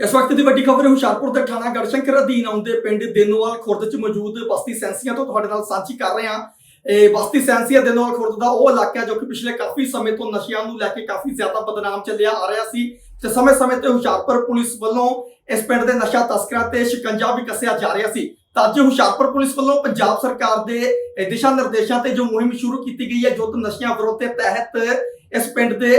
ਇਸ ਵਕਤ ਦੀ ਵੱਡੀ ਖਬਰ ਹੁਸ਼ਿਆਰਪੁਰ ਦੇ ਥਾਣਾ ਗੜਸ਼ੰਕਰ ਅਧੀਨ ਆਉਂਦੇ ਪਿੰਡ ਦੇਨੋਵਾਲ ਖੁਰਦ 'ਚ ਮੌਜੂਦ ਬਸਤੀ ਸੈਂਸੀਆਂ ਤੋਂ ਤੁਹਾਡੇ ਨਾਲ ਸਾਂਝੀ ਕਰ ਰਹੇ ਹਾਂ। ਇਹ ਬਸਤੀ ਸੈਂਸੀਆਂ ਦੇਨੋਵਾਲ ਖੁਰਦ ਦਾ ਉਹ ਇਲਾਕਾ ਜੋ ਕਿ ਪਿਛਲੇ ਕਾਫੀ ਸਮੇਂ ਤੋਂ ਨਸ਼ਿਆਂ ਨੂੰ ਲੈ ਕੇ ਕਾਫੀ ਜ਼ਿਆਦਾ ਬਦਨਾਮ ਚੱਲਿਆ ਆ ਰਿਹਾ ਸੀ ਤੇ ਸਮੇਂ-ਸਮੇਂ ਤੇ ਹੁਸ਼ਿਆਰਪੁਰ ਪੁਲਿਸ ਵੱਲੋਂ ਇਸ ਪਿੰਡ ਦੇ ਨਸ਼ਾ ਤਸਕਰਾਂ ਤੇ ਸ਼ਿਕੰਜਾ ਵੀ ਕੱਸਿਆ ਜਾ ਰਿਹਾ ਸੀ। ਤਾਂ ਅੱਜ ਹੁਸ਼ਿਆਰਪੁਰ ਪੁਲਿਸ ਵੱਲੋਂ ਪੰਜਾਬ ਸਰਕਾਰ ਦੇ ਦਿਸ਼ਾ ਨਿਰਦੇਸ਼ਾਂ ਤੇ ਜੋ ਮੁਹਿੰਮ ਸ਼ੁਰੂ ਕੀਤੀ ਗਈ ਹੈ ਜੁੱਧ ਨਸ਼ਿਆਂ ਵਿਰੋਧ ਦੇ ਤਹਿਤ ਇਸ ਪਿੰਡ ਦੇ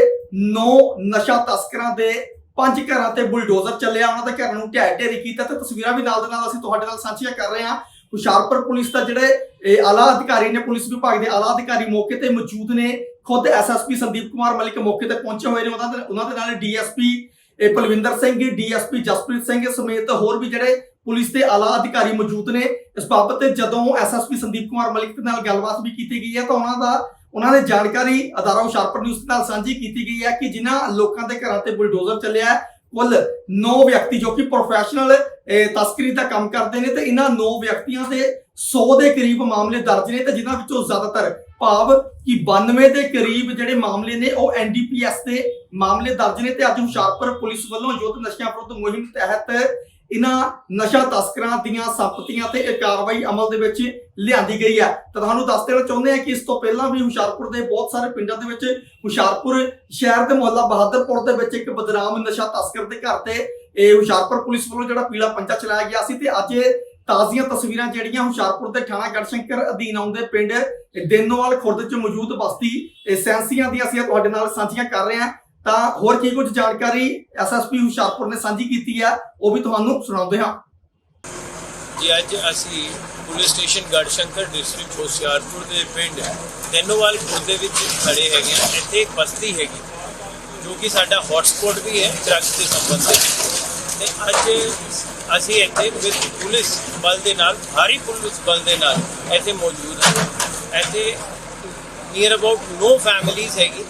9 ਨਸ਼ਾ ਤਸਕਰਾਂ ਦੇ ਪੰਜ ਘਰਾਂ ਤੇ ਬੁਲਡੋਜ਼ਰ ਚੱਲਿਆ, ਉਹਨਾਂ ਦੇ ਘਰਾਂ ਨੂੰ ਢਹਿ ਢੇਰੀ ਕੀਤਾ ਤੇ ਤਸਵੀਰਾਂ ਵੀ ਨਾਲ ਦੇ ਨਾਲ ਅਸੀਂ ਤੁਹਾਡੇ ਨਾਲ ਸਾਂਝੀਆਂ ਕਰ ਰਹੇ ਹਾਂ। ਹੁਸ਼ਿਆਰਪੁਰ ਪੁਲਿਸ ਦਾ ਜਿਹੜੇ, ਇਹ ਆਲਾ ਅਧਿਕਾਰੀ ਨੇ ਪੁਲਿਸ ਵਿਭਾਗ ਦੇ ਆਲਾ ਅਧਿਕਾਰੀ ਮੌਕੇ ਤੇ ਮੌਜੂਦ ਨੇ। ਖੁਦ ਐਸਐਸਪੀ ਸੰਦੀਪ ਕੁਮਾਰ ਮਲਿਕ ਮੌਕੇ ਤੇ ਪਹੁੰਚੇ ਹੋਏ ਨੇ। ਉਹਨਾਂ ਦੇ ਉਹਨਾਂ ਦੇ ਨਾਲ ਡੀਐਸਪੀ, ਇਹ ਪਲਵਿੰਦਰ ਸਿੰਘ, ਡੀਐਸਪੀ ਜਸਪ੍ਰੀਤ ਸਿੰਘ ਸਮੇਤ ਹੋਰ ਵੀ ਜਿਹੜੇ ਪੁਲਿਸ ਦੇ ਆਲਾ ਅਧਿਕਾਰੀ ਮੌਜੂਦ ਨੇ। ਇਸ ਬਾਬਤ ਤੇ ਜਦੋਂ ਐਸਐਸਪੀ ਸੰਦੀਪ ਕੁਮਾਰ ਮਲਿਕ ਦੇ ਨਾਲ ਗੱਲਬਾਤ ਵੀ ਕੀਤੀ ਗਈ ਹੈ ਤਾਂ ਉਹਨਾਂ ਦਾ ਉਹਨਾਂ ਨੇ ਜਾਣਕਾਰੀ ਅਦਾਰਾ ਹੁਸ਼ਿਆਰਪੁਰ ਨਿਊਜ਼ ਨਾਲ ਸਾਂਝੀ ਕੀਤੀ ਗਈ ਹੈ ਕਿ ਜਿਨ੍ਹਾਂ ਲੋਕਾਂ ਦੇ ਘਰਾਂ ਤੇ ਬੁਲਡੋਜ਼ਰ ਚੱਲਿਆ ਕੁੱਲ 9 ਵਿਅਕਤੀ ਜੋ ਕਿ ਪ੍ਰੋਫੈਸ਼ਨਲ ਤਸਕਰੀ ਦਾ ਕੰਮ ਕਰਦੇ ਨੇ ਤੇ ਇਹਨਾਂ 9 ਵਿਅਕਤੀਆਂ ਦੇ 100 ਦੇ ਕਰੀਬ ਮਾਮਲੇ ਦਰਜ ਨੇ ਤੇ ਜਿਨ੍ਹਾਂ ਵਿੱਚੋਂ ਜ਼ਿਆਦਾਤਰ ਭਾਵ ਕਿ 92 ਦੇ ਕਰੀਬ ਜਿਹੜੇ ਮਾਮਲੇ ਨੇ ਉਹ ਐਨਡੀਪੀਐਸ ਦੇ ਮਾਮਲੇ ਦਰਜ ਨੇ ਤੇ ਅੱਜ ਹੁਸ਼ਿਆਰਪੁਰ ਪੁਲਿਸ ਵੱਲੋਂ ਯੁੱਧ ਨਸ਼ਿਆਂ ਵਿਰੁੱਧ ਮੁਹਿੰਮ ਤਹਿਤ ਇਹਨਾਂ ਨਸ਼ਾ ਤਸਕਰਾਂ ਦੀਆਂ ਸੰਪਤੀਆਂ ਤੇ ਇਹ ਕਾਰਵਾਈ ਅਮਲ ਦੇ ਵਿੱਚ ਲਿਆਂਦੀ ਗਈ ਹੈ। ਤਾਂ ਤੁਹਾਨੂੰ ਦੱਸ ਦੇਣਾ ਚਾਹੁੰਦੇ ਹਾਂ ਕਿ ਇਸ ਤੋਂ ਪਹਿਲਾਂ ਵੀ ਹੁਸ਼ਿਆਰਪੁਰ ਦੇ ਬਹੁਤ ਸਾਰੇ ਪਿੰਡਾਂ ਦੇ ਵਿੱਚ ਹੁਸ਼ਿਆਰਪੁਰ ਸ਼ਹਿਰ ਦੇ ਮੁਹੱਲਾ ਬਹਾਦਰਪੁਰ ਦੇ ਵਿੱਚ ਇੱਕ ਬਦਨਾਮ ਨਸ਼ਾ ਤਸਕਰ ਦੇ ਘਰ ਤੇ ਇਹ ਹੁਸ਼ਿਆਰਪੁਰ ਪੁਲਿਸ ਵੱਲੋਂ ਜਿਹੜਾ ਪੀਲਾ ਪੰਜਾ ਚਲਾਇਆ ਗਿਆ ਸੀ ਤੇ ਅੱਜ ਇਹ ਤਾਜ਼ੀਆਂ ਤਸਵੀਰਾਂ ਜਿਹੜੀਆਂ ਹੁਸ਼ਿਆਰਪੁਰ ਦੇ ਥਾਣਾ ਗੜਸ਼ੰਕਰ ਅਧੀਨ ਆਉਂਦੇ ਪਿੰਡ ਦੇਨੋਵਾਲ ਖੁਰਦ 'ਚ ਮੌਜੂਦ ਬਸਤੀ ਸੈਂਸੀਆਂ ਦੀਆਂ ਅਸੀਂ ਤੁਹਾਡੇ ਨਾਲ ਸਾਂਝੀਆਂ ਕਰ ਰਹੇ ਹਾਂ। ਤਾਂ ਹੋਰ ਕੀ ਕੁਝ ਜਾਣਕਾਰੀ ਐਸਐਸਪੀ ਹੁਸ਼ਿਆਰਪੁਰ ਨੇ ਸਾਂਝੀ ਕੀਤੀ ਹੈ, ਉਹ ਵੀ ਤੁਹਾਨੂੰ ਸੁਣਾਉਂਦੇ ਹਾਂ। ਜੀ, ਅੱਜ ਅਸੀਂ police station Garhshankar district Hoshiarpur ਦੇ ਪਿੰਡ ਤੈਨੋਵਾਲ ਖੁਰਦ ਦੇ ਵਿੱਚ ਖੜੇ ਹੈਗੇ ਆ ਇੱਥੇ ਇੱਕ ਬਸਤੀ ਹੈਗੀ, ਜੋ ਕਿ ਸਾਡਾ ਹੌਟਸਪੌਟ ਵੀ ਹੈ ਡਰੱਗਸ ਦੇ ਸੰਬੰਧ ਵਿੱਚ। ਤੇ ਅੱਜ ਅਸੀਂ ਇੱਥੇ ਵਿਦ ਪੁਲਿਸ ਬਲ ਦੇ ਨਾਲ, ਭਾਰੀ ਪੁਲਿਸ ਬਲ ਦੇ ਨਾਲ ਇੱਥੇ ਮੌਜੂਦ ਹਾਂ। ਇੱਥੇ ਨੀਅਰ ਅਬਾਊਟ ਨੋ ਫੈਮਿਲੀਜ਼ ਹੈਗੀ।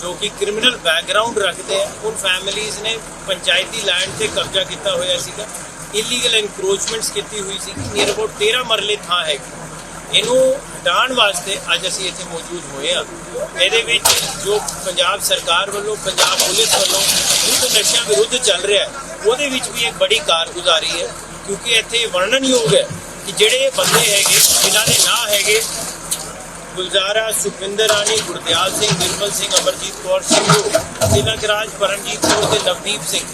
ਜੋ ਕਿ ਕ੍ਰਿਮੀਨਲ ਬੈਕਗ੍ਰਾਉਂਡ ਰੱਖਦੇ ਆ ਉਨ ਫੈਮਿਲੀਜ਼ ਨੇ ਪੰਚਾਇਤੀ ਲੈਂਡ ਤੇ ਕਬਜ਼ਾ ਕੀਤਾ ਹੋਇਆ ਸੀਗਾ। ਇਲੀਗਲ ਐਨਕਰੋਚਮੈਂਟਸ ਕੀਤੀ ਹੋਈ ਸੀ ਨੀਅਰ ਅਬਾਊਟ 13 ਮਰਲੇ ਥਾਂ ਹੈਗੀ। ਇਹਨੂੰ ਹਟਾਉਣ ਵਾਸਤੇ ਅੱਜ ਅਸੀਂ ਇੱਥੇ ਮੌਜੂਦ ਹੋਏ ਹਾਂ ਇਹਦੇ ਵਿੱਚ ਜੋ ਪੰਜਾਬ ਸਰਕਾਰ ਵੱਲੋਂ, ਪੰਜਾਬ ਪੁਲਿਸ ਵੱਲੋਂ ਯੁੱਧ ਨਸ਼ਿਆਂ ਵਿਰੁੱਧ ਚੱਲ ਰਿਹਾ ਉਹਦੇ ਵਿੱਚ ਵੀ ਇੱਕ ਬੜੀ ਕਾਰਗੁਜ਼ਾਰੀ ਹੈ, ਕਿਉਂਕਿ ਇੱਥੇ ਵਰਣਨਯੋਗ ਹੈ ਕਿ ਜਿਹੜੇ ਬੰਦੇ ਹੈਗੇ, ਜਿਨ੍ਹਾਂ ਦੇ ਨਾਂ ਹੈਗੇ ਗੁਲਜ਼ਾਰਾ, ਸੁਖਵਿੰਦਰ ਰਾਣੀ, ਗੁਰਦਿਆਲ ਸਿੰਘ, ਨਿਰਮਲ ਸਿੰਘ, ਅਮਰਜੀਤ ਕੌਰ ਸਿੰਘ, ਤਿਲਕ ਪਰਮਜੀਤ ਕੌਰ ਤੇ ਨਵਦੀਪ ਸਿੰਘ।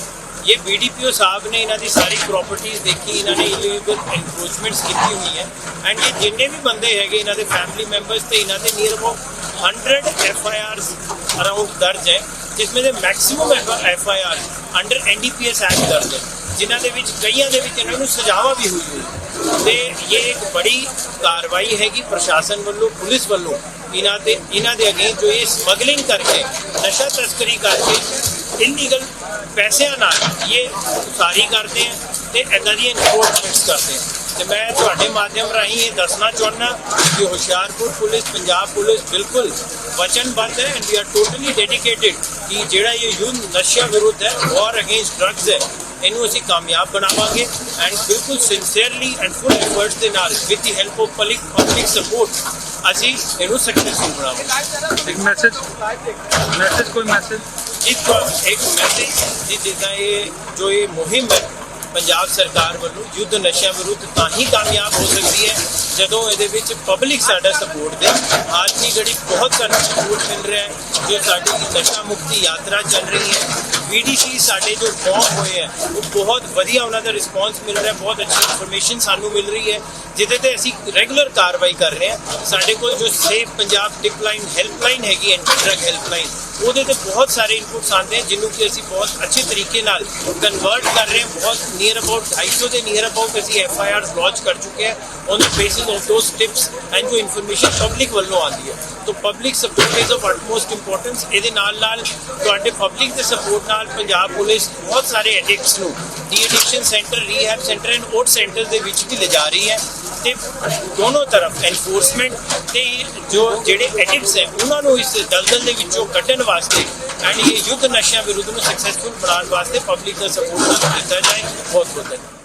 ਇਹ ਬੀਡੀਪੀਓ ਸਾਹਿਬ ਨੇ ਇਹਨਾਂ ਦੀ ਸਾਰੀ ਪ੍ਰਾਪਰਟੀਆਂ ਦੇਖੀ, ਇਹਨਾਂ ਨੇ ਇਲੀਗਲ ਐਨਕਰੋਚਮੈਂਟਸ ਕੀਤੀ ਹੋਈ ਹੈ। ਐਂਡ ਇਹ ਜਿੰਨੇ ਵੀ ਬੰਦੇ ਹੈਗੇ ਇਹਨਾਂ ਦੇ ਫੈਮਿਲੀ ਮੈਂਬਰਸ ਤੇ ਇਹਨਾਂ ਦੇ near about 100 F I Rs around ਦਰਜ ਹੈ ਜਿਸ ਦੇ maximum F I R under NDPS act ਦਰਜ ਹੈ, ਜਿਨ੍ਹਾਂ ਦੇ ਵਿੱਚ ਕਈਆਂ ਦੇ ਵਿੱਚ ਇਹਨਾਂ ਨੂੰ ਸਜ਼ਾਵਾਂ ਵੀ ਹੋਈ ਹੋਈ ਤੇ ਇਹ ਇੱਕ ਬੜੀ ਕਾਰਵਾਈ ਹੈਗੀ ਪ੍ਰਸ਼ਾਸਨ ਵੱਲੋਂ, ਪੁਲਿਸ ਵੱਲੋਂ, ਇਹਨਾਂ ਦੇ ਇਹਨਾਂ ਦੇ ਅਗੇ ਜੋ ਇਹ ਸਮਗਲਿੰਗ ਕਰਕੇ, ਨਸ਼ਾ ਤਸਕਰੀ ਕਰਕੇ ਇਲੀਗਲ ਪੈਸਿਆਂ ਨਾਲ ਇਹ ਉਸਾਰੀ ਕਰਦੇ ਆ ਤੇ ਇਦਾਂ ਦੀਆਂ ਇਨਫੋਰਸਮੈਂਟਸ ਕਰਦੇ ਆ। ਤੇ ਮੈਂ ਤੁਹਾਡੇ ਮਾਧਿਅਮ ਰਾਹੀਂ ਇਹ ਦੱਸਣਾ ਚਾਹੁੰਦਾ ਕਿ ਹੁਸ਼ਿਆਰਪੁਰ ਪੁਲਿਸ, ਪੰਜਾਬ ਪੁਲਿਸ ਬਿਲਕੁਲ ਵਚਨਬੱਧ ਹੈ and we are totally dedicated ਕਿ ਜਿਹੜਾ ਇਹ ਯੁੱਧ ਨਸ਼ਿਆਂ ਵਿਰੁੱਧ ਹੈ ਵਾਰ ਅਗੇਂਸਟ ਡਰੱਗਸ ਹੈ ਇਹਨੂੰ ਅਸੀਂ ਕਾਮਯਾਬ ਬਣਾਵਾਂਗੇ ਐਂਡ ਬਿਲਕੁਲ ਸਿੰਸੀਅਰਲੀ ਐਂਡ ਫੁੱਲ ਐਫਰਟਸ ਦੇ ਨਾਲ with the help of public public support ਅਸੀਂ ਇਹਨੂੰ ਸਕਸੈਸਫੁਲ ਬਣਾਵਾਂਗੇ। ਇੱਕ ਮੈਸੇਜ ਮੈਸੇਜ ਕੋਈ ਮੈਸੇਜ ਇੱਕ ਇੱਕ ਮੈਸੇਜ ਜੀ ਜਿੱਦਾਂ ਇਹ ਜੋ ਇਹ ਮੁਹਿੰਮ ਹੈ ਪੰਜਾਬ ਸਰਕਾਰ ਵੱਲੋਂ ਯੁੱਧ ਨਸ਼ਿਆਂ ਵਿਰੁੱਧ ਤਾਂ ਹੀ ਕਾਮਯਾਬ ਹੋ ਸਕਦੀ ਹੈ ਜਦੋਂ ਇਹਦੇ ਵਿੱਚ ਪਬਲਿਕ ਸਾਡਾ ਸਪੋਰਟ ਦੇ। ਹਾਲ ਦੀ ਘੜੀ ਬਹੁਤ ਸਾਰਾ ਸਪੋਰਟ ਮਿਲ ਰਿਹਾ ਹੈ ਜੋ ਸਾਡੀ ਨਸ਼ਾ ਮੁਕਤੀ ਯਾਤਰਾ ਚੱਲ ਰਹੀ ਹੈ ਬੀਡੀਸੀ ਸਾਡੇ ਜੋ ਫਾਰਮ ਹੋਏ ਹੈ, ਉਹ ਬਹੁਤ ਵਧੀਆ ਉਹਨਾਂ ਦਾ ਰਿਸਪਾਂਸ ਮਿਲ ਰਿਹਾ, ਬਹੁਤ ਅੱਛੀ ਇਨਫੋਰਮੇਸ਼ਨ ਸਾਨੂੰ ਮਿਲ ਰਹੀ ਹੈ, ਜਿਹਦੇ ਤੇ ਅਸੀਂ ਰੈਗੂਲਰ ਕਾਰਵਾਈ ਕਰ ਰਹੇ ਹਾਂ। ਸਾਡੇ ਕੋਲ ਜੋ ਸੇਫ ਪੰਜਾਬ ਡਿਪਲਾਈਨ ਹੈਲਪਲਾਈਨ ਹੈਗੀ ਐਂਟੀ ਡਰਗ ਹੈਲਪਲਾਈਨ ਉਹਦੇ ਤੇ ਬਹੁਤ ਸਾਰੇ ਇਨਪੁਟਸ ਆਉਂਦੇ ਹਨ ਜਿਹਨੂੰ ਕਿ ਅਸੀਂ ਬਹੁਤ ਅੱਛੇ ਤਰੀਕੇ ਨਾਲ ਕਨਵਰਟ ਕਰ ਰਹੇ ਹਾਂ। ਬਹੁਤ ਨੀਅਰ ਅਬਾਊਟ 250 ਦੇ ਨੀਅਰ ਅਬਾਊਟ ਅਸੀਂ ਐਫ ਆਈ ਆਰ ਲਾਂਚ ਕਰ ਚੁੱਕੇ ਹਾਂ। On the basis of those tips and ਜੋ ਇਨਫੋਰਮੇਸ਼ਨ ਪਬਲਿਕ ਵੱਲੋਂ ਆਉਂਦੀ ਹੈ। ਤਾਂ public support is of utmost importance ਇਹਦੇ ਨਾਲ ਨਾਲ ਤੁਹਾਡੇ ਪਬਲਿਕ ਦੇ ਸਪੋਰਟ ਨਾਲ ਪੰਜਾਬ ਪੁਲਿਸ ਬਹੁਤ ਸਾਰੇ ਐਡਿਕਟਸ ਨੂੰ de addiction centre rehab centre and OAT centre ਦੇ ਵਿੱਚ ਵੀ ਲਿਜਾ ਰਹੀ ਹੈ। ਤੇ ਦੋਨੋਂ ਤਰਫ ਐਨਫੋਰਸਮੈਂਟ ਤੇ ਜੋ ਜਿਹੜੇ ਐਡਿਕਟਸ ਹੈ, ਉਹਨਾਂ ਨੂੰ ਇਸ ਦਲਦਲ ਦੇ ਵਿੱਚੋਂ ਕੱਢਣ ਵਾਸਤੇ ਐਂਡ ਇਹ ਯੁੱਧ ਨਸ਼ਿਆਂ ਵਿਰੁੱਧ ਨੂੰ ਸਕਸੈਸਫੁਲ ਬਣਾਉਣ ਵਾਸਤੇ ਪਬਲਿਕ ਦਾ ਸਪੋਰਟ ਕੀਤਾ ਜਾਏ। ਬਹੁਤ ਬਹੁਤ ਧੰਨਵਾਦ।